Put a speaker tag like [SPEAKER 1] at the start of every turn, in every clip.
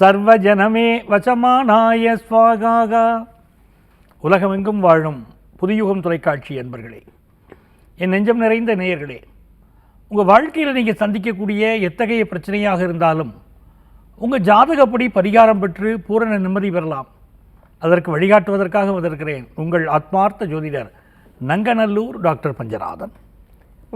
[SPEAKER 1] சர்வஜனமே வசமானாய ஸ்வாகாகா உலகமெங்கும் வாழும் புதுயுகம் தொலைக்காட்சி என்பர்களே என் நெஞ்சம் நிறைந்த நேயர்களே உங்கள் வாழ்க்கையில் நீங்கள் சந்திக்கக்கூடிய எத்தகைய பிரச்சனையாக இருந்தாலும் உங்கள் ஜாதகப்படி பரிகாரம் பெற்று பூரண நிம்மதி பெறலாம். அதற்கு வழிகாட்டுவதற்காக வந்திருக்கிறேன் உங்கள் ஆத்மார்த்த ஜோதிடர் நங்கநல்லூர் டாக்டர் பஞ்சநாதன்.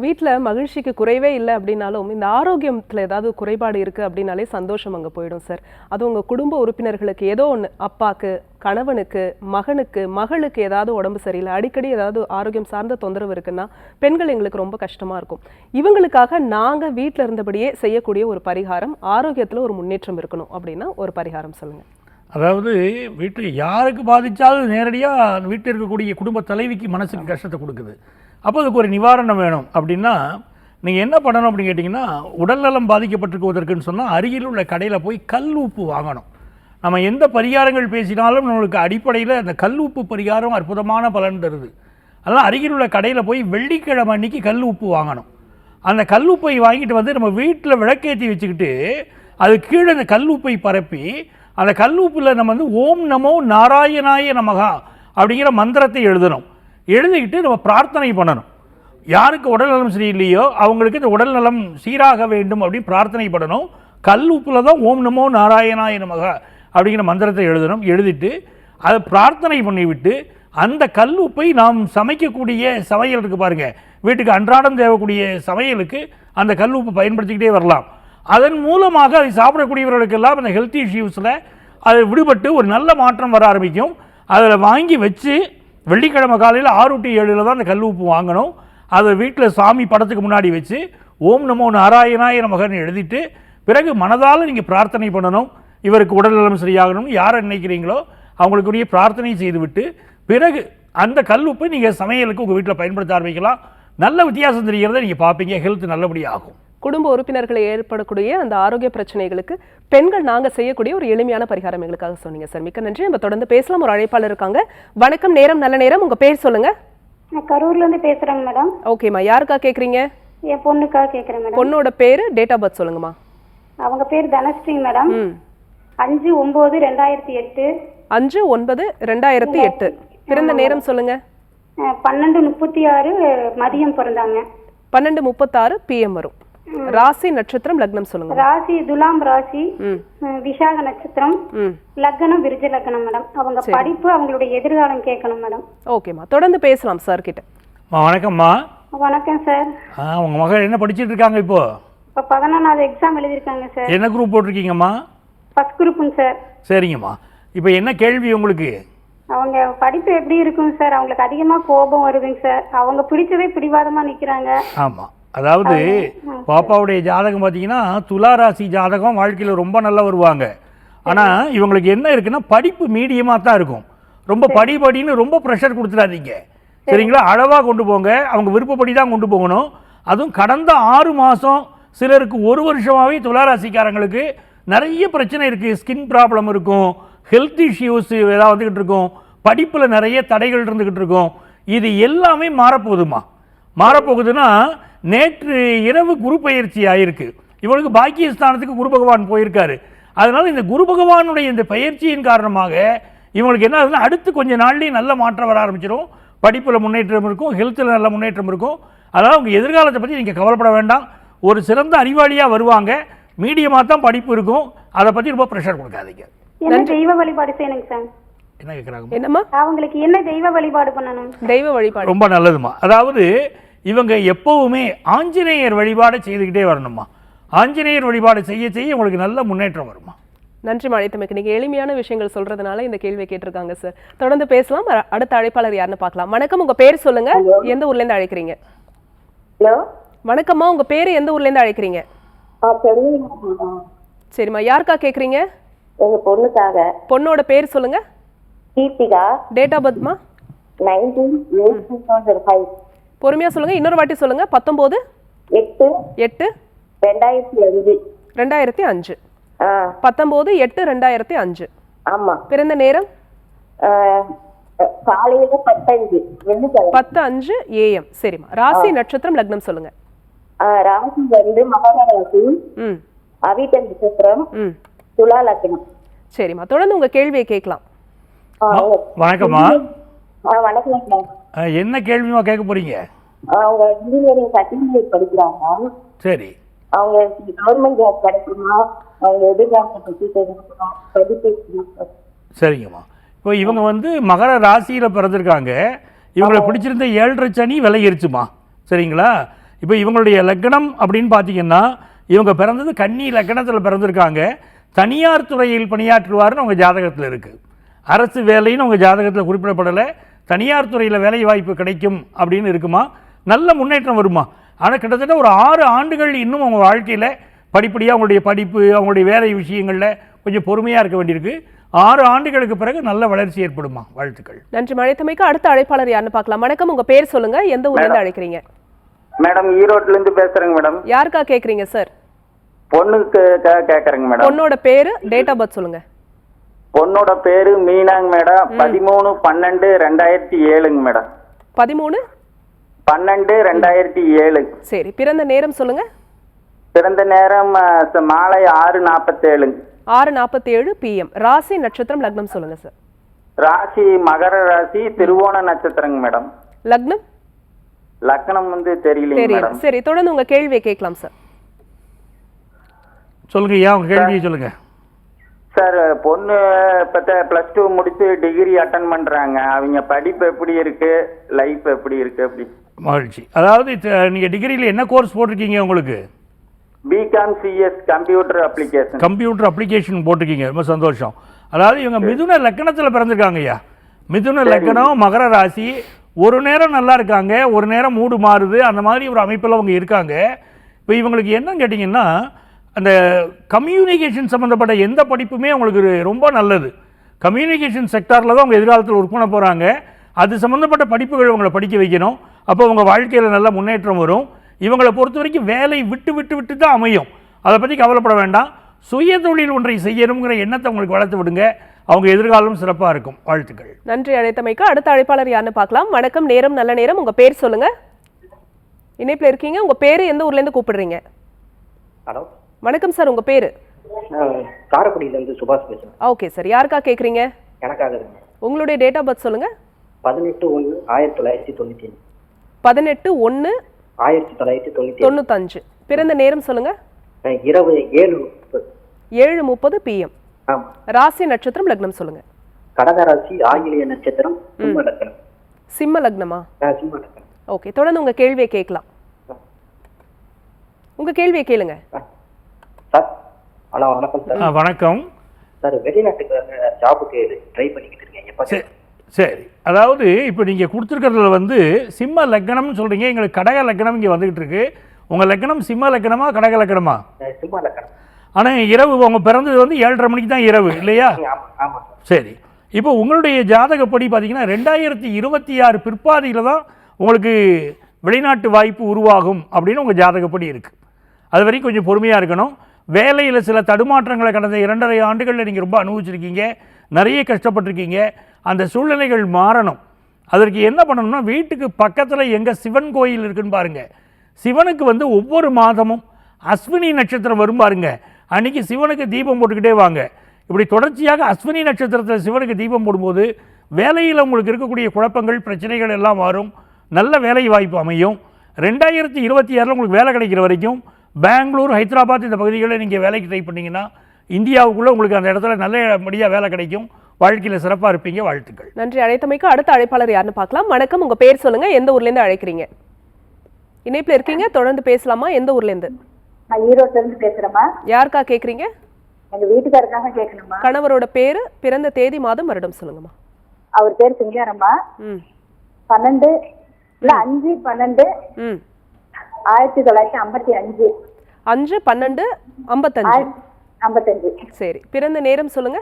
[SPEAKER 2] வீட்டில் மகிழ்ச்சிக்கு குறைவே இல்லை அப்படின்னாலும் இந்த ஆரோக்கியத்தில் ஏதாவது குறைபாடு இருக்கு அப்படின்னாலே சந்தோஷம் அங்கே போயிடும் சார் அது உங்கள் குடும்ப உறுப்பினர்களுக்கு ஏதோ ஒன்று அப்பாக்கு கணவனுக்கு மகனுக்கு மகளுக்கு ஏதாவது உடம்பு சரியில்லை அடிக்கடி ஏதாவது ஆரோக்கியம் சார்ந்த தொந்தரவு இருக்குன்னா பெண்கள் எங்களுக்கு ரொம்ப கஷ்டமாக இருக்கும். இவங்களுக்காக நாங்கள் வீட்டில் இருந்தபடியே செய்யக்கூடிய ஒரு பரிகாரம் ஆரோக்கியத்தில் ஒரு முன்னேற்றம் இருக்கணும் அப்படின்னா ஒரு பரிகாரம் சொல்லுங்கள்
[SPEAKER 1] அதாவது வீட்டில் யாருக்கு பாதித்தாலும் நேரடியாக வீட்டில் இருக்கக்கூடிய குடும்ப தலைவிக்கு மனசுக்கு கஷ்டத்தை கொடுக்குது. அப்போ அதுக்கு ஒரு நிவாரணம் வேணும். அப்படின்னா நீங்கள் என்ன பண்ணணும் அப்படின்னு கேட்டிங்கன்னா உடல்நலம் பாதிக்கப்பட்டிருக்குவதற்குன்னு சொன்னால் அருகில் உள்ள கடையில் போய் கல் உப்பு வாங்கணும். நம்ம எந்த பரிகாரங்கள் பேசினாலும் நம்மளுக்கு அடிப்படையில் அந்த கல் உப்பு பரிகாரம் அற்புதமான பலன் தருது. அதெல்லாம் அருகில் உள்ள கடையில் போய் வெள்ளிக்கிழமை அன்னைக்கு கல் உப்பு வாங்கணும். அந்த கல் உப்பை வாங்கிட்டு வந்து நம்ம வீட்டில் விளக்கேற்றி வச்சுக்கிட்டு அது கீழே அந்த கல் உப்பை பரப்பி அந்த கல் உப்பில் நம்ம வந்து ஓம் நமோ நாராயணாய நமகா அப்படிங்கிற மந்திரத்தை எழுதணும். எழுதிக்கிட்டு நம்ம பிரார்த்தனை பண்ணணும். யாருக்கு உடல்நலம் சரியில்லையோ அவங்களுக்கு இந்த உடல்நலம் சீராக வேண்டும் அப்படின்னு பிரார்த்தனை பண்ணணும். கல் உப்பில் தான் ஓம் நமோ நாராயணாய நமக அப்படிங்கிற மந்திரத்தை எழுதணும். எழுதிட்டு அதை பிரார்த்தனை பண்ணிவிட்டு அந்த கல் உப்பை நாம் சமைக்கக்கூடிய சமையல் இருக்குது பாருங்கள் வீட்டுக்கு அன்றாடம் தேவைக்கூடிய சமையலுக்கு அந்த கல் உப்பு பயன்படுத்திக்கிட்டே வரலாம். அதன் மூலமாக அதை சாப்பிடக்கூடியவர்களுக்கெல்லாம் அந்த ஹெல்த் இஷ்யூஸில் அது விடுபட்டு ஒரு நல்ல மாற்றம் வர ஆரம்பிக்கும். அதில் வாங்கி வச்சு வெள்ளிக்கிழமை காலையில் ஆறு டு ஏழில் தான் அந்த கல் உப்பு வாங்கணும். அதை வீட்டில் சாமி படத்துக்கு முன்னாடி வச்சு ஓம் நமோ நாராயணாய நமகன்னு எழுதிட்டு பிறகு மனதால் நீங்கள் பிரார்த்தனை பண்ணணும். இவருக்கு உடல்நலம் சரியாகணும்னு யாரை நினைக்கிறீங்களோ அவங்களுக்குரிய பிரார்த்தனை செய்துவிட்டு பிறகு அந்த கல் உப்பை நீங்கள் சமையலுக்கு உங்கள் வீட்டில் பயன்படுத்த ஆரம்பிக்கலாம். நல்ல வித்தியாசம் தெரிகிறத நீங்கள் பார்ப்பீங்க. ஹெல்த் நல்லபடியாகும்.
[SPEAKER 2] குடும்ப உறுப்பினர்களை ஏற்படக்கூடிய அந்த ஆரோக்கிய பிரச்சனைகளுக்கு பெண்கள் நாங்க செய்யக்கூடிய ஒரு எளிமையான பரிகாரம் எங்களுக்காக சொன்னீங்க. சார் மிக்க நன்றி. நம்ம தொடர்ந்து பேசலாம். ஒரு அழைப்பாளர் இருக்காங்க. வணக்கம் நேரம் நல்ல நேரம். உங்க பேர் சொல்லுங்க.
[SPEAKER 3] நான் கரூர்ல இருந்து பேசுறேங்க மேடம்.
[SPEAKER 2] ஓகேம்மா யாருக்கா கேக்குறீங்க?
[SPEAKER 3] என் பொண்ணுக்காக கேக்குறேன் மேடம்.
[SPEAKER 2] பொண்ணோட பேரு டேட் ஆஃப் பர்த் சொல்லுங்கம்மா.
[SPEAKER 3] அவங்க பேர் தனஸ்ரீ மேடம். அஞ்சு ஒன்பது ரெண்டாயிரத்தி எட்டு.
[SPEAKER 2] அஞ்சு ஒன்பது ரெண்டாயிரத்தி எட்டு. பிறந்த நேரம் சொல்லுங்க.
[SPEAKER 3] பன்னெண்டு முப்பத்தி ஆறு மதியம் பிறந்தாங்க.
[SPEAKER 2] பன்னெண்டு முப்பத்தாறு பிஎம் வரும். ராசி நட்சத்திரம் லக்னம் சொல்லுங்க.
[SPEAKER 3] ராசி துலாம் ராசி விசாக நட்சத்திரம் லக்னம் விருஜ லக்னம் மேடம். அவங்க படிப்பு அவங்களுடைய எதிர்காலம் கேட்கணும் மேடம்.
[SPEAKER 2] ஓகேம்மா தொடர்ந்து பேசலாம் சார் கிட்ட.
[SPEAKER 1] வணக்கம்மா.
[SPEAKER 3] வணக்கம் சார்
[SPEAKER 1] ஆ உங்கள் மகள் என்ன படிச்சிட்டு இருக்காங்க இப்போது
[SPEAKER 3] இப்போ பதினொன்றாவது எக்ஸாம் எழுதியிருக்காங்க சார்
[SPEAKER 1] என்ன குரூப் போட்டிருக்கீங்கம்மா?
[SPEAKER 3] ஃபர்ஸ்ட் குரூப்புங்க சார்
[SPEAKER 1] சரிங்கம்மா. இப்போ என்ன கேள்வி உங்களுக்கு?
[SPEAKER 3] அவங்க படிப்பு எப்படி இருக்குங்க சார் அவங்களுக்கு அதிகமாக கோபம் வருதுங்க சார் அவங்க பிடிச்சதே பிடிவாதமாக நிற்கிறாங்க
[SPEAKER 1] ஆமாம் அதாவது பாப்பாவுடைய ஜாதகம் பார்த்தீங்கன்னா துலா ராசி ஜாதகம் வாழ்க்கையில் ரொம்ப நல்லா வருவாங்க. ஆனால் இவங்களுக்கு என்ன இருக்குன்னா படிப்பு மீடியமாக தான் இருக்கும். ரொம்ப படி படின்னு ரொம்ப ப்ரெஷர் கொடுத்துடாதீங்க. சரிங்களா? அளவாக கொண்டு போங்க. அவங்க விருப்பப்படி தான் கொண்டு போகணும். அதுவும் கடந்த ஆறு மாதம் சிலருக்கு ஒரு வருஷமாகவே துளாராசிக்காரங்களுக்கு நிறைய பிரச்சனை இருக்குது ஸ்கின் ப்ராப்ளம் இருக்கும். ஹெல்த் இஷ்யூஸ் ஏதாவது வந்துக்கிட்டு இருக்கும். படிப்பில் நிறைய தடைகள் இருந்துக்கிட்டு இருக்கும். இது எல்லாமே மாறப்போகுதுமா மாறப்போகுதுன்னா நேற்று இரவு குரு பயிற்சி ஆயிருக்கு. இவனுக்கு பாக்கியஸ்தானத்துக்கு குரு பகவான் போயிருக்காரு. அதனால இந்த குரு பகவானுடைய இந்த பயிற்சியின் காரணமாக இவங்களுக்கு என்ன ஆகுதுன்னா அடுத்து கொஞ்ச நாள்லேயே நல்ல மாற்றம் வர ஆரம்பிச்சிடும் படிப்பில் முன்னேற்றம் இருக்கும் ஹெல்த்தில் நல்ல முன்னேற்றம் இருக்கும். அதனால் உங்கள் எதிர்காலத்தை பற்றி நீங்கள் கவலைப்பட வேண்டாம். ஒரு சிறந்த அறிவாளியாக வருவாங்க. மீடியமாக தான் படிப்பு இருக்கும். அதை பற்றி ரொம்ப ப்ரெஷர் கொடுக்காதீங்க.
[SPEAKER 3] தெய்வ வழிபாடு செய்யணுங்க சார்.
[SPEAKER 1] என்ன கேட்குறாங்க
[SPEAKER 2] என்னம்மா?
[SPEAKER 3] அவங்களுக்கு என்ன தெய்வ வழிபாடு பண்ணணும்?
[SPEAKER 2] தெய்வ வழிபாடு.
[SPEAKER 1] ரொம்ப நல்லதுமா அதாவது இவங்க எப்பவுமே ஆஞ்சநேயர் வழிபாடு செய்துக்கிட்டே வரணுமா ஆஞ்சநேயர் வழிபாடு செய்ய செய்ய உங்களுக்கு நல்ல முன்னேற்றம் வருமா
[SPEAKER 2] நன்றி மழைத்தமைக்கு நீங்க எளிமையான விஷயங்கள் சொல்றதுனால இந்த கேள்வியை கேட்டிருக்காங்க சார் தொடர்ந்து பேசலாம். அடுத்த அழைப்பாளர் யாருன்னு பார்க்கலாம். வணக்கம். உங்க பேர் சொல்லுங்க. எந்த ஊர்ல இருந்து அழைக்கிறீங்க?
[SPEAKER 4] ஹலோ.
[SPEAKER 2] வணக்கம்மா. உங்க பேரு எந்த ஊர்ல இருந்து அழைக்கிறீங்க? சரிம்மா. யாருக்கா கேக்குறீங்க?
[SPEAKER 4] எங்க பொண்ணுக்காக.
[SPEAKER 2] பொண்ணோட பேர் சொல்லுங்க.
[SPEAKER 4] கீர்த்திகா?
[SPEAKER 2] டேட் ஆஃப் பர்த்மா பொறுமையா சொல்லுங்க. இன்னொரு வாட்டி சொல்லுங்க. பத்தொம்போது?
[SPEAKER 4] எட்டு.
[SPEAKER 2] எட்டு?
[SPEAKER 4] ரெண்டாயிரத்தி அஞ்சு.
[SPEAKER 2] ரெண்டாயிரத்தி அஞ்சு.
[SPEAKER 4] ஆ.
[SPEAKER 2] பத்தொம்போது எட்டு ரெண்டாயிரத்தி அஞ்சு.
[SPEAKER 4] ஆமா.
[SPEAKER 2] பிறந்த நேரம்?
[SPEAKER 4] காலையில பத்தஞ்சு.
[SPEAKER 2] பத்து அஞ்சு ஏஎம் சரிம்மா. ராசி நட்சத்திரம் லக்னம் சொல்லுங்க.
[SPEAKER 4] ராசி வந்து மகர ராசி.
[SPEAKER 2] ம்.
[SPEAKER 4] அவிட்ட நட்சத்திரம்.
[SPEAKER 2] ம்.
[SPEAKER 4] துலா லக்னம்.
[SPEAKER 2] சரிம்மா. தொடர்ந்து உங்க கேள்வியை கேட்கலாம்.
[SPEAKER 1] வணக்கம்மா. என்ன கேள்விமா கேட்க போறீங்க?
[SPEAKER 4] அவங்க இன்ஜினியரிங் சர்டிஃபிகேட் படிக்கிறாங்க.
[SPEAKER 1] சரி.
[SPEAKER 4] அவங்க கவர்மெண்ட் ஜாப் கிடைக்குமா? அவங்க எதிர்காலத்தை தெரிஞ்சுக்கணும்? படிப்பு இருக்கு?
[SPEAKER 1] சரிங்கம்மா. இப்போ இவங்க வந்து மகர ராசியில் பிறந்திருக்காங்க. இவங்களை பிடிச்சிருந்த ஏழரை சனி விலகிருச்சுமா? சரிங்களா? இப்போ இவங்களுடைய லக்னம் அப்படின்னு பார்த்தீங்கன்னா இவங்க பிறந்தது கன்னி லக்னத்தில் பிறந்திருக்காங்க. தனியார் துறையில் பணியாற்றுவார்னு அவங்க ஜாதகத்தில் இருக்குது அரசு வேலைன்னு அவங்க ஜாதகத்தில் குறிப்பிடப்படலை. தனியார் துறையில் வேலை வாய்ப்பு கிடைக்கும் அப்படின்னு இருக்குமா? நல்ல முன்னேற்றம் வருமா? ஆனால் கிட்டத்தட்ட ஒரு ஆறு ஆண்டுகள் இன்னும் அவங்க வாழ்க்கையில் படிப்படியாக அவங்களுடைய படிப்பு அவங்களுடைய வேலை விஷயங்களில் கொஞ்சம் பொறுமையாக இருக்க வேண்டியிருக்கு. ஆறு ஆண்டுகளுக்கு பிறகு நல்ல வளர்ச்சி ஏற்படுமா? வாழ்த்துக்கள்.
[SPEAKER 2] நன்றி மழைத்தமைக்கு அடுத்த அழைப்பாளர் யாருன்னு பார்க்கலாம். வணக்கம். உங்க பேர் சொல்லுங்க. எந்த ஊர்ல இருந்து அழைக்கிறீங்க?
[SPEAKER 5] மேடம் ஈரோட்ல இருந்து பேசுறேங்க மேடம்.
[SPEAKER 2] யாருக்கா கேக்குறீங்க சார்
[SPEAKER 5] பொண்ணுக்கு கேக்குறேங்க மேடம்.
[SPEAKER 2] பொண்ணோட பேரு டேட் ஆஃப் பர்த் சொல்லுங்க.
[SPEAKER 5] பொண்ணோட பேரு மீனாங்க மேடம் பதிமூணு பன்னெண்டு ரெண்டாயிரத்தி ஏழுங்க மேடம்
[SPEAKER 2] பதிமூணு?
[SPEAKER 5] பன்னெண்டு ரெண்டாயிரத்தி ஏழு.
[SPEAKER 2] சரி பிறந்த நேரம் சொல்லுங்க.
[SPEAKER 5] பிறந்த நேரம் மாலை ஆறு நாற்பத்தேழுங்க
[SPEAKER 2] ஆறு நாற்பத்தி ஏழு பிஎம் ராசி நட்சத்திரம் லக்னம் சொல்லுங்க சார்
[SPEAKER 5] ராசி மகர ராசி திருவோண நட்சத்திரங்க மேடம்.
[SPEAKER 2] லக்னம்?
[SPEAKER 5] லக்னம் வந்து தெரியலைங்க
[SPEAKER 2] தெரியும்
[SPEAKER 5] மேடம்.
[SPEAKER 2] சரி தொடர்ந்து உங்க கேள்வியை கேட்கலாம் சார்
[SPEAKER 1] சொல்லுங்க ஐயா உங்கள் கேள்வியை சொல்லுங்க.
[SPEAKER 5] சார் பொண்ணு இப்போ ப்ளஸ் டூ முடிச்சு டிகிரி அட்டன் பண்றாங்க. அவங்க படிப்பு எப்படி இருக்கு? லைஃப் எப்படி இருக்கு? அப்படி.
[SPEAKER 1] மகிழ்ச்சி. அதாவது இது- நீங்க டிகிரியில் என்ன கோர்ஸ் போட்டிருக்கீங்க உங்களுக்கு?
[SPEAKER 5] BCom CS computer application
[SPEAKER 1] computer application போட்டிருக்கீங்க. ரொம்ப சந்தோஷம். அதாவது இவங்க மிதுன லக்கணத்தில் பிறந்திருக்காங்க ஐயா. மிதுன லக்கணம் மகர ராசி. ஒரு நேரம் நல்லா இருக்காங்க. ஒரு நேரம் மூடு மாறுது. அந்த மாதிரி ஒரு அமைப்பில் அவங்க இருக்காங்க. இப்போ இவங்களுக்கு என்னன்னு கேட்டிங்கன்னா அந்த கம்யூனிகேஷன் சம்மந்தப்பட்ட எந்த படிப்புமே அவங்களுக்கு ரொம்ப நல்லது. கம்யூனிகேஷன் செக்டாரில் தான் அவங்க எதிர்காலத்தில் ஒர்க் பண்ண போகிறாங்க அது சம்மந்தப்பட்ட படிப்புகள் அவங்கள படிக்க வைக்கணும். அப்போ அவங்க வாழ்க்கையில் நல்ல முன்னேற்றம் வரும். இவங்களை பொறுத்த வரைக்கும் வேலை விட்டு விட்டு விட்டு தான் அமையும். அதை பற்றி கவலைப்பட வேண்டாம். சுய தொழில் ஒன்றை செய்யணுங்கிற எண்ணத்தை அவங்களுக்கு வளர்த்து விடுங்க. அவங்க எதிர்காலம் சிறப்பாக இருக்கும். வாழ்த்துக்கள்.
[SPEAKER 2] நன்றி அழைத்தமைக்கு அடுத்த அழைப்பாளர் யாருன்னு பார்க்கலாம். வணக்கம் நேரம் நல்ல நேரம். உங்க பேர் சொல்லுங்க. இணைப்புல இருக்கீங்க. உங்க பேரு எந்த ஊர்ல இருந்து கூப்பிடுறீங்க?
[SPEAKER 6] ஹலோ.
[SPEAKER 2] வணக்கம் சார் உங்க பேரு?
[SPEAKER 6] நான் காரைக்குடியிலேருந்து சுபாஷ் பேசுகிறேன்
[SPEAKER 2] ஓகே சார் யாருக்கா கேக்குறீங்க?
[SPEAKER 6] எனக்காக
[SPEAKER 2] உங்களுடைய டேட் ஆஃப் பர்த் சொல்லுங்க.
[SPEAKER 6] பதினெட்டு ஒன்று ஆயிரத்தி தொள்ளாயிரத்தி தொண்ணூற்றி
[SPEAKER 2] பதினெட்டு ஒன்று
[SPEAKER 6] ஆயிரத்தி தொள்ளாயிரத்தி தொண்ணூற்றி
[SPEAKER 2] தொண்ணூத்தஞ்சு. பிறந்த நேரம் சொல்லுங்க.
[SPEAKER 6] இரவு ஏழு முப்பது.
[SPEAKER 2] ஏழு முப்பது பிஎம் ராசி நட்சத்திரம் லக்னம் சொல்லுங்க.
[SPEAKER 6] கடகராசி ஆங்கிலேய நட்சத்திரம் சிம்ம லக்கணம்
[SPEAKER 2] சிம்ம லக்னமா?
[SPEAKER 6] சிம்ம லக்கணம்
[SPEAKER 2] ஓகே தொடர்ந்து உங்க கேள்வியை கேட்கலாம். உங்க கேள்வியை கேளுங்க.
[SPEAKER 6] ஹலோ வணக்கம் சார்.
[SPEAKER 1] வணக்கம்.
[SPEAKER 6] சார் வெளிநாட்டுக்கு ஜாபுக்கு ட்ரை பண்ணிக்கிட்டு இருக்கேன் எப்போ
[SPEAKER 1] சரி? சரி. அதாவது இப்போ நீங்கள் கொடுத்துருக்கிறதுல வந்து சிம்ம லக்கணம்னு சொல்கிறீங்க எங்களுக்கு கடக லக்கணம் இங்கே வந்துகிட்டு இருக்கு. உங்கள் லக்கணம் சிம்ம லக்கணமா கடக
[SPEAKER 6] அஹ் சிம்ம லக்கணம்.
[SPEAKER 1] ஆனால் இரவு அவங்க பிறந்தது வந்து ஏழரை மணிக்கு தான் இரவு இல்லையா?
[SPEAKER 6] ஆமாம் ஆமாம் சார்.
[SPEAKER 1] சரி. இப்போ உங்களுடைய ஜாதகப்படி பார்த்தீங்கன்னா ரெண்டாயிரத்தி இருபத்தி ஆறு பிற்பாதியில் தான் உங்களுக்கு வெளிநாட்டு வாய்ப்பு உருவாகும் அப்படின்னு உங்கள் ஜாதகப்படி இருக்குது அது வரைக்கும் கொஞ்சம் பொறுமையாக இருக்கணும். வேலையில் சில தடுமாற்றங்களை கடந்த இரண்டரை ஆண்டுகளில் நீங்கள் ரொம்ப அனுபவிச்சிருக்கீங்க. நிறைய கஷ்டப்பட்டிருக்கீங்க. அந்த சூழ்நிலைகள் மாறணும். அதற்கு என்ன பண்ணணும்னா வீட்டுக்கு பக்கத்தில் எங்கே சிவன் கோயில் இருக்குன்னு பாருங்கள் சிவனுக்கு வந்து ஒவ்வொரு மாதமும் அஸ்வினி நட்சத்திரம் வரும் பாருங்க. அன்னைக்கு சிவனுக்கு தீபம் போட்டுக்கிட்டே வாங்க. இப்படி தொடர்ச்சியாக அஸ்வினி நட்சத்திரத்தில் சிவனுக்கு தீபம் போடும்போது வேலையில் உங்களுக்கு இருக்கக்கூடிய குழப்பங்கள் பிரச்சனைகள் எல்லாம் வரும் நல்ல வேலை வாய்ப்பு அமையும். ரெண்டாயிரத்தி இருபத்தி ஆறில் உங்களுக்கு வேலை கிடைக்கிற வரைக்கும் பெங்களூர் ஹைதராபாத் இந்த பகுதிகளில் நீங்கள் வேலைக்கு ட்ரை பண்ணீங்கன்னா இந்தியாவுக்குள்ளே உங்களுக்கு அந்த இடத்துல நல்லபடியாக வேலை கிடைக்கும். வாழ்க்கையில் சிறப்பாக இருப்பீங்க. வாழ்த்துக்கள்.
[SPEAKER 2] நன்றி. அழைத்தமைக்கு அடுத்த அழைப்பாளர் யாருன்னு பார்க்கலாம். வணக்கம். உங்க பேர் சொல்லுங்க. எந்த ஊர்ல இருந்து அழைக்கிறீங்க? இணைப்புல இருக்கீங்க. தொடர்ந்து பேசலாமா? எந்த ஊர்ல இருந்து
[SPEAKER 4] நான் ஈரோட்ல இருந்து பேசுறேம்மா.
[SPEAKER 2] யாருக்கா கேக்குறீங்க?
[SPEAKER 4] எங்க வீட்டுக்காரருக்காக கேட்கணுமா
[SPEAKER 2] கணவரோட பேரு பிறந்த தேதி மாதம் வருடம் சொல்லுங்கம்மா.
[SPEAKER 4] அவர் பேர் சிங்காரம்மா. பன்னெண்டு இல்ல அஞ்சு பன்னெண்டு.
[SPEAKER 2] ம்.
[SPEAKER 4] ஆயிரத்தி தொள்ளாயிரத்தி ஐம்பத்தி அஞ்சு.
[SPEAKER 2] அஞ்சு பன்னெண்டு ஐம்பத்தஞ்சு.
[SPEAKER 4] ஐம்பத்தஞ்சு.
[SPEAKER 2] சரி பிறந்த நேரம் சொல்லுங்க.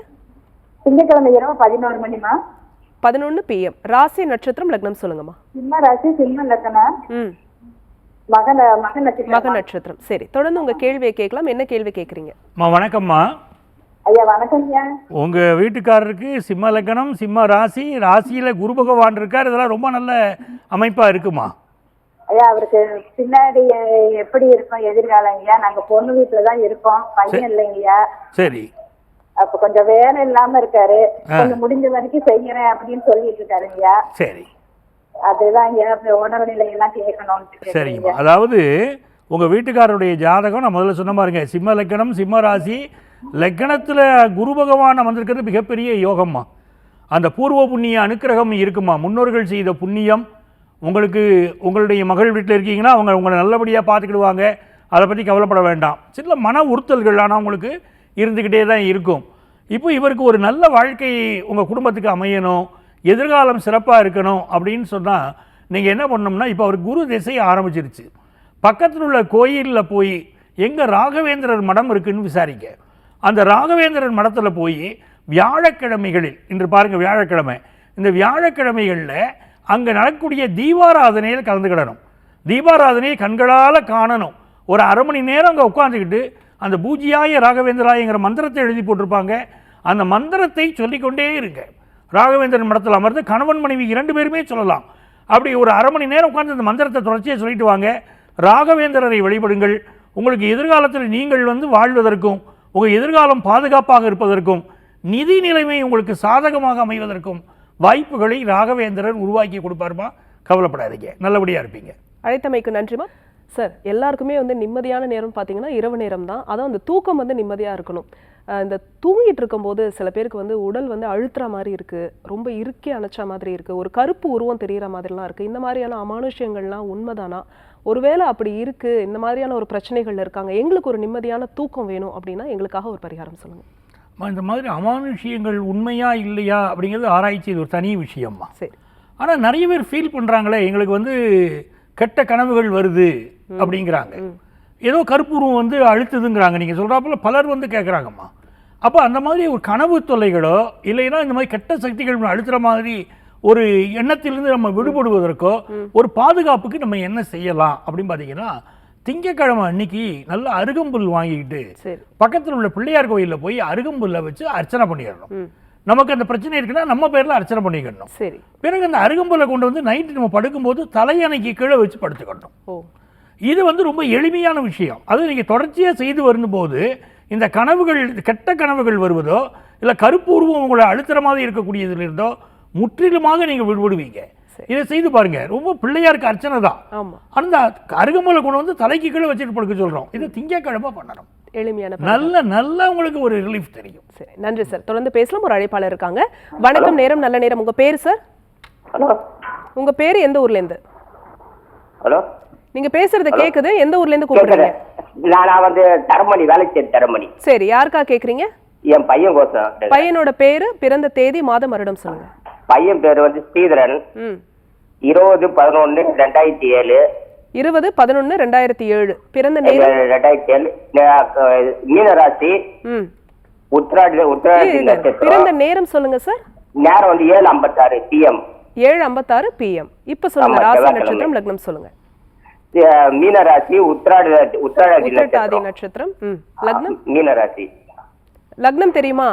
[SPEAKER 4] திங்கட்கிழமை இரவு பதினோரு மணிமா
[SPEAKER 2] பதினொன்று பிஎம் ராசி நட்சத்திரம் லக்னம் சொல்லுங்கம்மா.
[SPEAKER 4] சிம்ம ராசி சிம்ம லக்கணம்
[SPEAKER 2] ம்.
[SPEAKER 4] மகன் மகன் நட்சத்திரம்.
[SPEAKER 2] மக நட்சத்திரம். சரி தொடர்ந்து உங்க கேள்வியை கேட்கலாம். என்ன கேள்வி கேட்குறீங்க?
[SPEAKER 1] அம்மா வணக்கம்மா.
[SPEAKER 4] ஐயா வணக்கம்யா
[SPEAKER 1] உங்க வீட்டுக்காரருக்கு சிம்ம லக்னம் சிம்ம ராசி ராசியில குரு பகவான் இருக்கார். இதெல்லாம் ரொம்ப நல்ல அமைப்பா இருக்குமா?
[SPEAKER 4] ஐயா அவருக்கு பின்னாடி எப்படி இருக்கும் எதிர்காலம் ஐயா? நாங்க பொண்ணு வீட்டுல தான் இருக்கோம். பையன் இல்லைங்கய்யா
[SPEAKER 1] சரி.
[SPEAKER 4] அப்ப கொஞ்சம் வேலை இல்லாம இருக்காரு. கொஞ்சம் முடிஞ்ச வரைக்கும் செய்யறேன் அப்படின்னு சொல்லிட்டு இருக்காருங்கய்யா
[SPEAKER 1] சரி.
[SPEAKER 4] அதுதான் ஐயா உடல்நிலை எல்லாம் கேட்கணும்னு
[SPEAKER 1] சரிங்கம்மா அதாவது உங்கள் வீட்டுக்காரருடைய ஜாதகம் நான் முதல்ல சொன்ன பாருங்க சிம்ம லக்கணம் சிம்ம ராசி. லக்கணத்தில் குரு பகவான் அமர்ந்திருக்கிறது மிகப்பெரிய யோகம்மா. அந்த பூர்வ புண்ணிய அனுக்கிரகம் இருக்குமா? முன்னோர்கள் செய்த புண்ணியம் உங்களுக்கு உங்களுடைய மகள் வீட்டில் இருக்கீங்கன்னா அவங்க உங்களை நல்லபடியாக பார்த்துக்கிடுவாங்க. அதை பற்றி கவலைப்பட வேண்டாம். சில மன உறுத்தல்கள் ஆனால் உங்களுக்கு இருந்துக்கிட்டே தான் இருக்கும். இப்போ இவருக்கு ஒரு நல்ல வாழ்க்கை உங்கள் குடும்பத்துக்கு அமையணும். எதிர்காலம் சிறப்பாக இருக்கணும் அப்படின்னு சொன்னால் நீங்கள் என்ன பண்ணோம்னா இப்போ அவர் குரு திசை ஆரம்பிச்சிருச்சு. பக்கத்தில் உள்ள கோயிலில் போய் எங்கே ராகவேந்திரர் மடம் இருக்குதுன்னு விசாரிக்க அந்த ராகவேந்திரன் மடத்தில் போய் வியாழக்கிழமைகளில் இன்று பாருங்கள் வியாழக்கிழமை இந்த வியாழக்கிழமைகளில் அங்கே நடக்கக்கூடிய தீபாராதனையில் கலந்துக்கிடணும் தீபாராதனையை கண்களால் காணணும். ஒரு அரை மணி நேரம் அங்கே உட்காந்துக்கிட்டு அந்த பூஜியாய ராகவேந்திராயங்கிற மந்திரத்தை எழுதி போட்டிருப்பாங்க. அந்த மந்திரத்தை சொல்லிக்கொண்டே இருங்க. ராகவேந்திரன் மடத்தில் அமர்ந்து கணவன் மனைவி இரண்டு பேருமே சொல்லலாம். அப்படி ஒரு அரை மணி நேரம் உட்காந்து அந்த மந்திரத்தை தொடர்ச்சியாக சொல்லிட்டு வாங்க. ராகவேந்திரரை வழிபடுங்கள். உங்களுக்கு எதிர்காலத்தில் நீங்கள் வந்து வாழ்வதற்கும் உங்கள் எதிர்காலம் பாதுகாப்பாக இருப்பதற்கும் நிதி நிலைமை உங்களுக்கு சாதகமாக அமைவதற்கும் வாய்ப்புகளை ராகவேந்திரன் உருவாக்கி கொடுப்பாருமா? கவலைப்படாதீங்க. நல்லபடியாக இருப்பீங்க.
[SPEAKER 2] அழைத்தமைக்கு நன்றிமா சார் எல்லாருக்குமே வந்து நிம்மதியான நேரம் பார்த்தீங்கன்னா இரவு நேரம் தான் அதான் அந்த தூக்கம் வந்து நிம்மதியாக இருக்கணும். இந்த தூங்கிட்டு இருக்கும்போது சில பேருக்கு வந்து உடல் வந்து அழுத்துற மாதிரி இருக்குது ரொம்ப இறுக்கி அணைச்ச மாதிரி இருக்குது ஒரு கருப்பு உருவம் தெரிகிற மாதிரிலாம் இருக்குது இந்த மாதிரியான அமானுஷ்யங்கள்லாம் உண்மைதானா? ஒருவேளை அப்படி இருக்குது இந்த மாதிரியான ஒரு பிரச்சனைகள் இருக்காங்க. எங்களுக்கு ஒரு நிம்மதியான தூக்கம் வேணும் அப்படின்னா எங்களுக்காக ஒரு பரிகாரம்
[SPEAKER 1] சொல்லுங்கள் இந்த மாதிரி அமானுஷ்யங்கள் உண்மையா இல்லையா அப்படிங்கிறது ஆராய்ச்சி இது ஒரு தனி விஷயம்மா.
[SPEAKER 2] சரி.
[SPEAKER 1] ஆனால் நிறைய பேர் ஃபீல் பண்ணுறாங்களே எங்களுக்கு வந்து கெட்ட கனவுகள் வருது அப்படிங்கிறாங்க. ஏதோ கருப்புருவம் வந்து அழுத்துதுங்கிறாங்க. நீங்கள் சொல்கிறாப்புல பலர் வந்து கேட்குறாங்கம்மா அப்போ அந்த மாதிரி ஒரு கனவு தொல்லைகளோ இல்லைன்னா இந்த மாதிரி கெட்ட சக்திகள் அழுத்துற மாதிரி ஒரு எண்ணத்திலிருந்து நம்ம விடுபடுவதற்கோ ஒரு பாதுகாப்புக்கு நம்ம என்ன செய்யலாம் அப்படின்னு பார்த்தீங்கன்னா திங்கக்கிழமை அன்னைக்கு நல்ல அருகம்புல் வாங்கிக்கிட்டு
[SPEAKER 2] சரி.
[SPEAKER 1] பக்கத்தில் உள்ள பிள்ளையார் கோயிலில் போய் அருகம்புல்லை வச்சு அர்ச்சனை பண்ணிடணும். நமக்கு அந்த பிரச்சனை இருக்குன்னா நம்ம பேரில் அர்ச்சனை பண்ணிக்கணும்.
[SPEAKER 2] சரி.
[SPEAKER 1] பிறகு அந்த அருகம்புல்லை கொண்டு வந்து நைட்டு நம்ம படுக்கும்போது தலையணைக்கு கீழே வச்சு படுத்துக்கணும். இது வந்து ரொம்ப எளிமையான விஷயம். அது நீங்கள் தொடர்ச்சியாக செய்து வரும்போது இந்த கனவுகள் கெட்ட கனவுகள் வருவதோ இல்லை கருப்பு உருவம் உங்களை அழுத்துற மாதிரி இருக்கக்கூடியதுல இருந்தோ முற்றிலுமாக நீங்கள் விடுபடுவீங்க. இதை செய்து பாருங்க. ரொம்ப பிள்ளையாருக்கு அர்ச்சனை தான்.
[SPEAKER 2] ஆமா.
[SPEAKER 1] அந்த அருகம்புல்லை கொண்டு வந்து தலைக்கு கீழே வச்சுட்டு படுக்க சொல்கிறோம் இது திங்கக்கிழமை பண்ணணும்.
[SPEAKER 2] எளிமையான
[SPEAKER 1] நல்ல நல்ல உங்களுக்கு ஒரு ரிலீஃப் தெரியும்.
[SPEAKER 2] சரி நன்றி சார். தொடர்ந்து பேசலாம். ஒரு அழைப்பாளர் இருக்காங்க. வணக்கம் நேரம் நல்ல நேரம். உங்க பேர் சார்?
[SPEAKER 6] ஹலோ.
[SPEAKER 2] உங்க பேர் எந்த ஊர்ல இருந்து?
[SPEAKER 6] ஹலோ.
[SPEAKER 2] நீங்க பேசுறது கேக்குது. எந்த ஊர்ல இருந்து கூப்பிடுறீங்க?
[SPEAKER 6] நான் வந்து தரமணி வேலைச்சேரி தரமணி.
[SPEAKER 2] சரி யாருக்கா கேக்குறீங்க?
[SPEAKER 6] என் பையன் கோசம்.
[SPEAKER 2] பையனோட பேரு பிறந்த தேதி மாதம் வருடம் சொல்லுங்க.
[SPEAKER 6] பையன் பேர் வந்து ஸ்ரீதரன். இருபது பதினொன்று ரெண்டாயிரத்தி ஏழு.
[SPEAKER 2] இருபது பதினொன்னு ரெண்டாயிரத்தி ஏழு. பிறந்த நேரம்
[SPEAKER 6] ரெண்டாயிரத்தி ஏழு. மீனராசி.
[SPEAKER 2] ம்.
[SPEAKER 6] உத்திராடி உத்திராடி
[SPEAKER 2] இருங்க, பிறந்த நேரம் சொல்லுங்க சார்.
[SPEAKER 6] நேரம் வந்து ஏழு ஐம்பத்தாறு பிஎம்
[SPEAKER 2] ஏழு ஐம்பத்தாறு பிஎம் இப்ப சொல்லுங்க ராசி. நட்சத்திரம் லக்னம் சொல்லுங்க.
[SPEAKER 6] மீனராசி உத்திராடி உத்திராடி
[SPEAKER 2] உத்திரட்டாதி
[SPEAKER 6] நட்சத்திரம்.
[SPEAKER 2] லக்னம்?
[SPEAKER 6] மீனராசி.
[SPEAKER 2] லக்னம் தெரியுமா?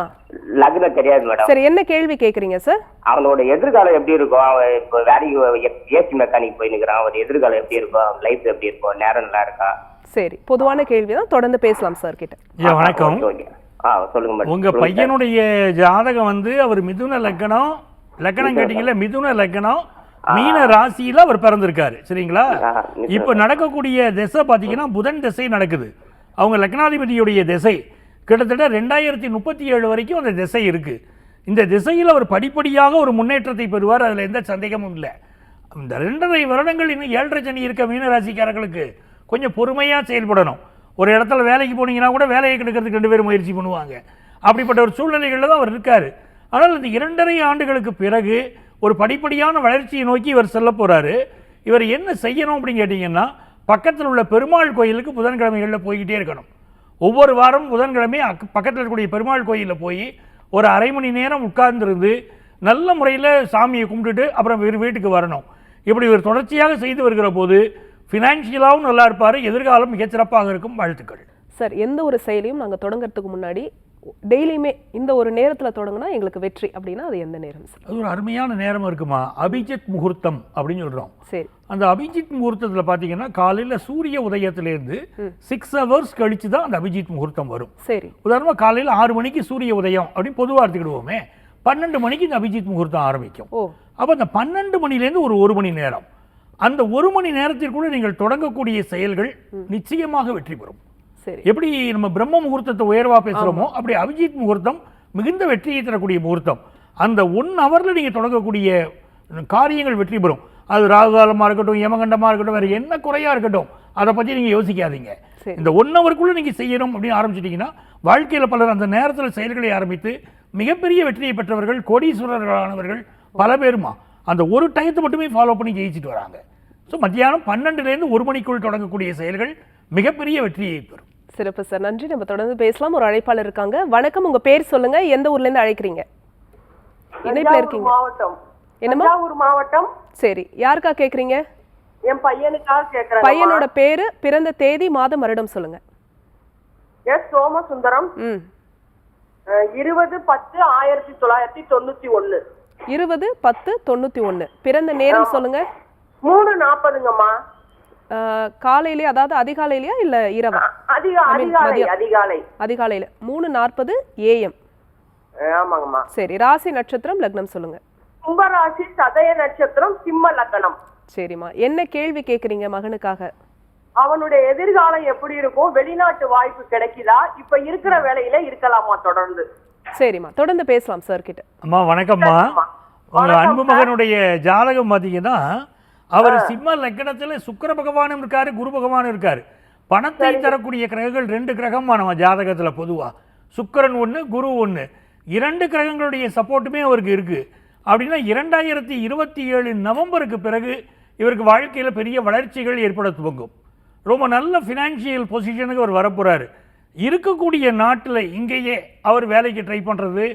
[SPEAKER 6] லக்னம் தெரியாது மேடம்.
[SPEAKER 2] சரி என்ன கேள்வி கேக்குறீங்க சார்
[SPEAKER 6] அவனோட எதிர்காலம் எப்படி இருக்கும் அவன் இப்போ வேலைக்கு ஏசி மெக்கானிக் போய் நிற்கிறான் அவன் எதிர்காலம் எப்படி இருக்கும் லைஃப் எப்படி இருக்கும் நேரம் நல்லா இருக்கா?
[SPEAKER 2] சரி பொதுவான கேள்வி தான். தொடர்ந்து பேசலாம் சார் கிட்ட.
[SPEAKER 1] வணக்கம்.
[SPEAKER 6] சொல்லுங்க மேடம்.
[SPEAKER 1] உங்க பையனுடைய ஜாதகம் வந்து அவர் மிதுன லக்கணம் லக்கணம் கேட்டீங்கல்ல மிதுன லக்கணம் மீன ராசியில அவர் பிறந்திருக்காரு சரிங்களா. இப்ப நடக்கக்கூடிய திசை பாத்தீங்கன்னா புதன் திசை நடக்குது. அவங்க லக்னாதிபதியுடைய திசை. கிட்டத்தட்ட ரெண்டாயிரத்தி முப்பத்தி ஏழு வரைக்கும் அந்த திசை இருக்குது இந்த திசையில் அவர் படிப்படியாக ஒரு முன்னேற்றத்தை பெறுவார் அதில் எந்த சந்தேகமும் இல்லை. இந்த ரெண்டரை வருடங்கள் இன்னும் ஏழரை சனி இருக்க மீனராசிக்காரர்களுக்கு கொஞ்சம் பொறுமையாக செயல்படணும். ஒரு இடத்துல வேலைக்கு போனீங்கன்னா கூட வேலையை கெடுக்கிறதுக்கு ரெண்டு பேரும் முயற்சி பண்ணுவாங்க. அப்படிப்பட்ட ஒரு சூழ்நிலைகளில் தான் அவர் இருக்கார். ஆனால் இந்த இரண்டரை ஆண்டுகளுக்கு பிறகு ஒரு படிப்படியான வளர்ச்சியை நோக்கி இவர் செல்ல போகிறாரு இவர் என்ன செய்யணும் அப்படின்னு கேட்டிங்கன்னா பக்கத்தில் உள்ள பெருமாள் கோயிலுக்கு புதன்கிழமைகளில் போய்கிட்டே இருக்கணும். ஒவ்வொரு வாரம் புதன்கிழமை அக் பக்கத்தில் இருக்கக்கூடிய பெருமாள் கோயிலில் போய் ஒரு அரை மணி நேரம் உட்கார்ந்துருந்து நல்ல முறையில் சாமியை கும்பிட்டுட்டு அப்புறம் இவர் வீட்டுக்கு வரணும். இப்படி இவர் தொடர்ச்சியாக செய்து வருகிற போது ஃபினான்ஷியலாகவும் நல்லா இருப்பார் எதிர்காலம் மிகச்சிறப்பாக இருக்கும் வாழ்த்துக்கள்.
[SPEAKER 2] சார் எந்த ஒரு செயலையும் நாங்கள் தொடங்கிறதுக்கு முன்னாடி டெய்லியுமே இந்த ஒரு நேரத்துல தொடங்கினா எங்களுக்கு வெற்றி அப்படின்னா அது எந்த நேரம்
[SPEAKER 1] அது ஒரு அருமையான நேரம் இருக்குமா? அபிஜித் முகூர்த்தம் அப்படின்னு சொல்கிறோம்
[SPEAKER 2] சரி.
[SPEAKER 1] அந்த அபிஜித் முகூர்த்தத்தில் பார்த்தீங்கன்னா காலையில் சூரிய உதயத்திலேருந்து சிக்ஸ் ஹவர்ஸ் கழிச்சு தான் அந்த அபிஜித் முகூர்த்தம் வரும்.
[SPEAKER 2] சரி.
[SPEAKER 1] உதாரணமாக காலையில் ஆறு மணிக்கு சூரிய உதயம் அப்படின்னு பொதுவாக எடுத்துக்கிடுவோமே. பன்னெண்டு மணிக்கு இந்த அபிஜித் முகூர்த்தம் ஆரம்பிக்கும். அப்போ அந்த பன்னெண்டு மணிலேருந்து ஒரு ஒரு மணி நேரம். அந்த ஒரு மணி நேரத்திற்குள்ள நீங்கள் தொடங்கக்கூடிய செயல்கள் நிச்சயமாக வெற்றி பெறும்.
[SPEAKER 2] சரி.
[SPEAKER 1] எப்படி நம்ம பிரம்ம முகூர்த்தத்தை உயர்வா பேசுகிறோமோ அப்படி அபிஜித் முகூர்த்தம் மிகுந்த வெற்றியை தரக்கூடிய முகூர்த்தம். அந்த ஒன் ஹவரில் நீங்கள் தொடங்கக்கூடிய காரியங்கள் வெற்றி பெறும். அது ராகுகாலமாக இருக்கட்டும் யமகண்டமாக இருக்கட்டும் வேறு என்ன குறையாக இருக்கட்டும் அதை பற்றி நீங்கள் யோசிக்காதீங்க. இந்த ஒன் ஹவருக்குள்ளே நீங்கள் செய்யணும் அப்படின்னு ஆரம்பிச்சிட்டிங்கன்னா வாழ்க்கையில் பலர் அந்த நேரத்தில் செயல்களை ஆரம்பித்து மிகப்பெரிய வெற்றியை பெற்றவர்கள் கோடீஸ்வரர்களானவர்கள் பல பேருமா அந்த ஒரு டயத்தை மட்டுமே ஃபாலோ பண்ணி ஜெயிச்சிட்டு வராங்க. ஸோ மத்தியானம் பன்னெண்டுலேருந்து ஒரு மணிக்குள் தொடங்கக்கூடிய செயல்கள் மிகப்பெரிய வெற்றியை பெறும்.
[SPEAKER 2] சிறப்பு சார். நன்றி. நம்ம தொடர்ந்து பேசலாம். ஒரு அழைப்பாளர் இருக்காங்க. வணக்கம். உங்க பேர் சொல்லுங்க. எந்த ஊர்ல இருந்து அழைக்கிறீங்க? இணைப்புல இருக்கீங்க.
[SPEAKER 7] மாவட்டம்.
[SPEAKER 2] என்னம்மா?
[SPEAKER 7] தஞ்சாவூர் மாவட்டம்.
[SPEAKER 2] சரி. யாருக்கா கேக்குறீங்க?
[SPEAKER 7] என் பையனுக்காக கேக்குறேன்.
[SPEAKER 2] பையனோட பேரு பிறந்த தேதி மாதம் வருடம் சொல்லுங்க.
[SPEAKER 7] எஸ். சோமசுந்தரம்.
[SPEAKER 2] ம்.
[SPEAKER 7] இருபது பத்து ஆயிரத்தி தொள்ளாயிரத்தி தொண்ணூத்தி ஒண்ணு
[SPEAKER 2] இருபது பத்து தொண்ணூத்தி ஒண்ணு பிறந்த நேரம் சொல்லுங்க.
[SPEAKER 7] மூணு நாற்பதுங்கம்மா
[SPEAKER 2] காலையிலே அதாவது அதிகாலையிலயா இல்ல இரவா?
[SPEAKER 7] அதிகாலை. அதிகாலை.
[SPEAKER 2] அதிகாலையில. மூணு நாற்பது ஏஎம்.
[SPEAKER 7] ஆமாங்கம்மா.
[SPEAKER 2] சரி ராசி நட்சத்திரம் லக்னம் சொல்லுங்க.
[SPEAKER 7] கும்பராசி சதய நட்சத்திரம் சிம்ம லக்கணம்
[SPEAKER 2] சரிம்மா. என்ன கேள்வி கேக்குறீங்க மகனுக்காக?
[SPEAKER 7] அவனுடைய எதிர்காலம் எப்படி இருக்கும்? வெளிநாட்டு வாய்ப்பு கிடைக்குதா? இப்ப இருக்கிற வேலையில இருக்கலாமா தொடர்ந்து?
[SPEAKER 2] சரிம்மா. தொடர்ந்து பேசலாம் சார் கிட்ட.
[SPEAKER 1] அம்மா வணக்கம்மா. உங்க
[SPEAKER 7] வணக்கம்
[SPEAKER 1] அன்பு. மகனுடைய ஜாதகம் பார்த்தீங்கன்னா அவர் சிம்ம லக்னத்துல சுக்கிர பகவானும் இருக்காரு குரு பகவானும் இருக்காரு. பணத்தை தரக்கூடிய கிரகங்கள் ரெண்டு கிரகமா நம்ம ஜாதகத்துல பொதுவா. சுக்கிரன் ஒண்ணு குரு ஒண்ணு. இரண்டு கிரகங்களுடைய சப்போர்ட்டுமே அவருக்கு இருக்கு. அப்படின்னா இரண்டாயிரத்தி இருபத்தி ஏழு நவம்பருக்கு பிறகு இவருக்கு வாழ்க்கையில பெரிய வளர்ச்சிகள் ஏற்பட துவங்கும். ரொம்ப நல்ல ஃபினான்ஷியல் பொசிஷனுக்கு அவர் வரப்போறாரு. இருக்கக்கூடிய நாட்டில் இங்கேயே அவர் வேலைக்கு ட்ரை பண்ணுறது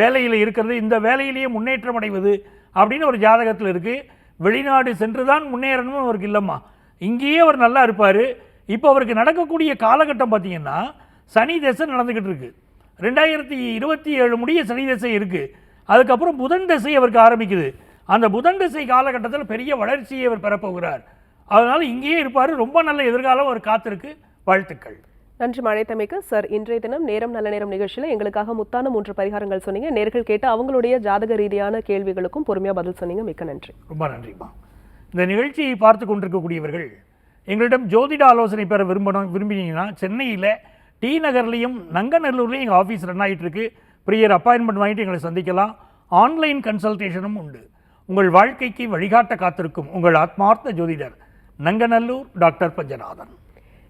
[SPEAKER 1] வேலையில் இருக்கிறது இந்த வேலையிலேயே முன்னேற்றம் அடைவது அப்படின்னு ஒரு ஜாதகத்தில் இருக்குது வெளிநாடு சென்று தான் முன்னேறணும்னு அவருக்கு இல்லைம்மா. இங்கேயே அவர் நல்லா இருப்பார். இப்போ அவருக்கு நடக்கக்கூடிய காலகட்டம் பார்த்தீங்கன்னா சனி தசை நடந்துக்கிட்டு இருக்குது ரெண்டாயிரத்தி இருபத்தி ஏழு முடிய சனி தசை இருக்குது அதுக்கப்புறம் புதன் தசை அவருக்கு ஆரம்பிக்குது. அந்த புதன் தசை காலகட்டத்தில் பெரிய வளர்ச்சியை அவர் பெறப்போகிறார். அதனால் இங்கேயே இருப்பார். ரொம்ப நல்ல எதிர்காலம் அவர் காத்திருக்கு. வாழ்த்துக்கள்.
[SPEAKER 2] நன்றி மழைத்தமைக்கு சார் இன்றைய தினம் நேரம் நல்ல நேரம் நிகழ்ச்சியில் எங்களுக்காக முத்தான மூன்று பரிகாரங்கள் சொன்னீங்க. நேர்கள் கேட்டு அவங்களுடைய ஜாதக ரீதியான கேள்விகளுக்கும் பொறுமையாக பதில் சொன்னீங்க. மிக்க நன்றி.
[SPEAKER 1] ரொம்ப நன்றிம்மா. இந்த நிகழ்ச்சியை பார்த்து கொண்டிருக்கக்கூடியவர்கள் எங்களிடம் ஜோதிட ஆலோசனை பெற விரும்பணும் விரும்பினீங்கன்னா சென்னையில் டி நகர்லையும் நங்கநல்லூர்லேயும் எங்கள் ஆஃபீஸ் ரன் ஆகிட்டுருக்கு ப்ரியர் அப்பாயின்மெண்ட் வாங்கிட்டு எங்களை சந்திக்கலாம். ஆன்லைன் கன்சல்டேஷனும் உண்டு. உங்கள் வாழ்க்கைக்கு வழிகாட்ட காத்திருக்கும் உங்கள் ஆத்மார்த்த ஜோதிடர் நங்கநல்லூர் டாக்டர் பஞ்சநாதன்.